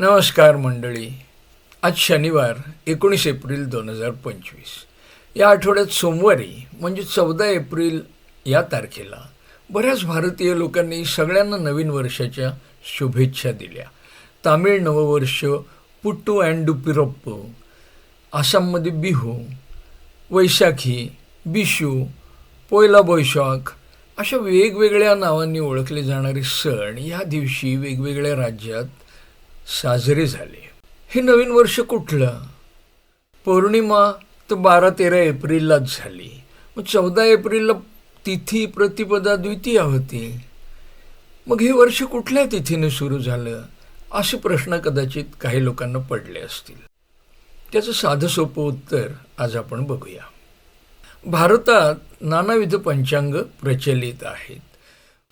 नमस्कार मंडळी. आज शनिवार एकोणीस एप्रिल दोन हजार पंचवीस. या आठवड्यात सोमवारी म्हणजे चौदा एप्रिल या तारखेला बऱ्याच भारतीय लोकांनी सगळ्यांना नवीन वर्षाच्या शुभेच्छा दिल्या. तामिळ नववर्ष पुट्टू अँड पिरप्पू आसाममध्ये बिहू वैशाखी बिशू पोयला बैशाख अशा वेगवेगळ्या नावांनी ओळखले जाणारे सण या दिवशी वेगवेगळ्या राज्यात साजरे झाले. हे नवीन वर्ष कुठलं? पौर्णिमा तर बारा तेरा एप्रिललाच झाली. मग चौदा एप्रिलला तिथी प्रतिपदा द्वितीया होती. मग हे वर्ष कुठल्या तिथीने सुरू झालं? असे प्रश्न कदाचित काही लोकांना पडले असतील. त्याचं साधं सोपं उत्तर आज आपण बघूया. भारतात नानाविध पंचांग प्रचलित आहेत.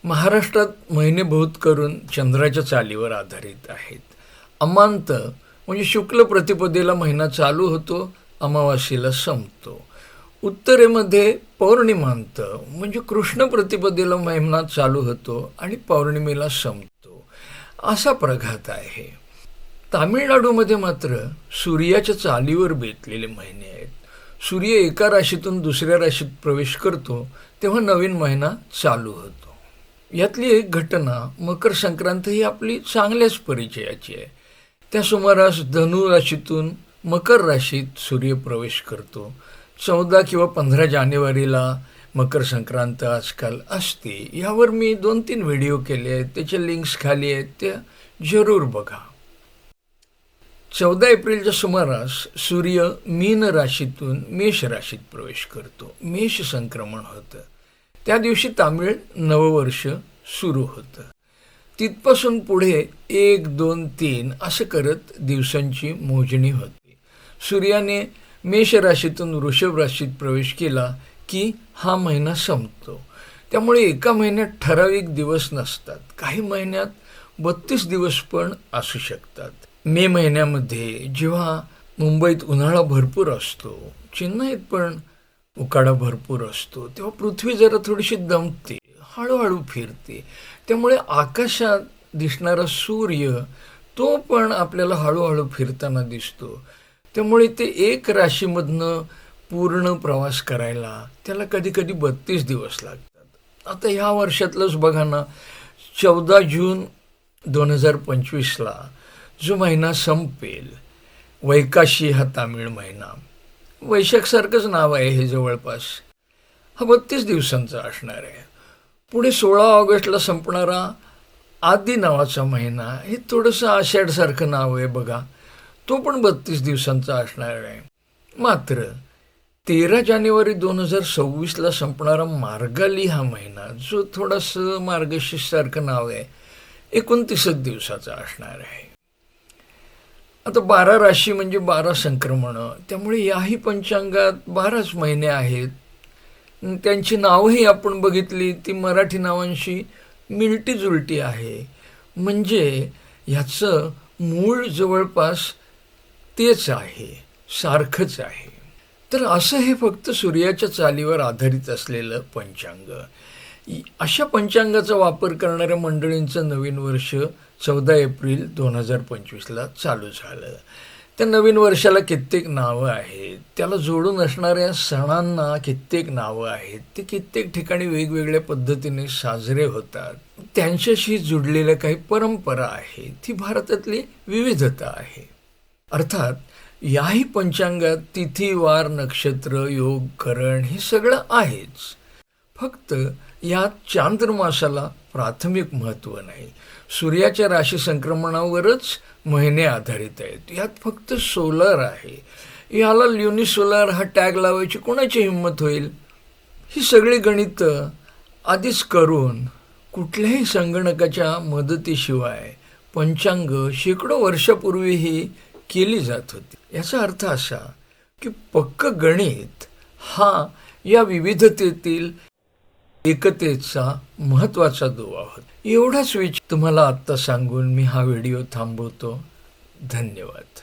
महाराष्ट्रात महिनेभूत करून चंद्राच्या चालीवर आधारित आहेत. अमांत. म्हणजे शुक्ल प्रतिपदेला महिना चालू होतो अमावास्येला संपतो. उत्तरेमध्ये पौर्णिमांत म्हणजे कृष्ण प्रतिपदेला महिना चालू होतो आणि पौर्णिमेला संपतो. असा प्रघात आहे. तामिळनाडूमध्ये मात्र सूर्याच्या चालीवर बेतलेले महिने आहेत. सूर्य एका राशीतून दुसऱ्या राशीत प्रवेश करतो तेव्हा नवीन महिना चालू होतो. यातली एक घटना मकर संक्रांत ही आपली चांगल्याच परिचयाची आहे. त्या सुमारास धनु राशीतून मकर राशीत सूर्य प्रवेश करतो. चौदा किंवा पंधरा जानेवारीला मकर संक्रांत आजकाल असते. यावर मी दोन तीन व्हिडिओ केले आहेत. त्याचे लिंक्स खाली आहेत. त्या जरूर बघा. चौदा एप्रिलच्या सुमारास सूर्य मीन राशीतून मेष राशीत प्रवेश करतो. मेष संक्रमण होतं. त्या दिवशी तामिळ नववर्ष सुरू होतं. तिथपासून पुढे एक दोन तीन असं करत दिवसांची मोजणी होते. सूर्याने मेष राशीतून वृषभ राशीत प्रवेश केला की हा महिना संपतो. त्यामुळे एका महिन्यात ठराविक दिवस नसतात. काही महिन्यात बत्तीस दिवस पण असू शकतात. मे महिन्यामध्ये जेव्हा मुंबईत उन्हाळा भरपूर असतो चेन्नईत पण उकाडा भरपूर असतो तेव्हा पृथ्वी जरा थोडीशी दमते. हळूहळू फिरते. त्यामुळे आकाशात दिसणारा सूर्य तो पण आपल्याला हळूहळू फिरताना दिसतो. त्यामुळे ते एक राशीमधनं पूर्ण प्रवास करायला त्याला कधी कधी बत्तीस दिवस लागतात. आता ह्या वर्षातलंच बघा ना चौदा जून दोन हजार पंचवीसला जो महिना संपेल वैकाशी हा तामिळ महिना. वैशाखसारखंच नाव आहे हे जवळपास. हा बत्तीस दिवसांचा असणार आहे. पुढे सोळा ऑगस्टला संपणारा आदी नावाचा महिना हे थोडंसं आषाढसारखं नाव आहे बघा. तो पण बत्तीस दिवसांचा असणार आहे. मात्र तेरा जानेवारी दोन हजार सव्वीसला संपणारा मार्गाली हा महिना जो थोडासा मार्गशीर्षसारखं नाव आहे एकोणतीसच दिवसाचा असणार आहे. आता बारा राशी म्हणजे बारा संक्रमणं त्यामुळे याही पंचांगात बाराच महिने आहेत. त्यांची नावंही आपण बघितली ती मराठी नावांशी मिलटी जुलटी आहे. म्हणजे ह्याचं मूळ जवळपास तेच आहे सारखंच आहे. तर असं हे फक्त सूर्याच्या चालीवर आधारित असलेलं पंचांग. अशा पंचांगाचा वापर करणाऱ्या मंडळींचं नवीन वर्ष चौदा एप्रिल दोन हजार पंचवीसला चालू झालं. त्या नवीन वर्षाला कित्येक नावं आहेत. त्याला जोडून असणाऱ्या सणांना कित्येक नावं आहेत. ते कित्येक ठिकाणी वेगवेगळ्या पद्धतीने साजरे होतात. त्यांच्याशी जुडलेल्या काही परंपरा आहेत. ही भारतातली विविधता आहे. अर्थात याही पंचांगात तिथी वार नक्षत्र योग करण हे सगळं आहेच. फक्त यात चांद्रमासाला प्राथमिक महत्त्व नाही. सूर्याच्या राशी संक्रमणावरच महिने आधारित आहेत. यात फक्त सोलर आहे. याला ल्युनिसोलर हा टॅग लावायची कोणाची हिंमत होईल? ही सगळी गणितं आधीच करून कुठल्याही संगणकाच्या मदतीशिवाय पंचांग शेकडो वर्षापूर्वीही केली जात होती. याचा अर्थ असा की पक्क गणित हा या विविधतेतील एकतेचा महत्त्वाचा दुवा होता. एवढाच विचार तुम्हाला आत्ता सांगून मी हा व्हिडिओ थांबवतो. धन्यवाद.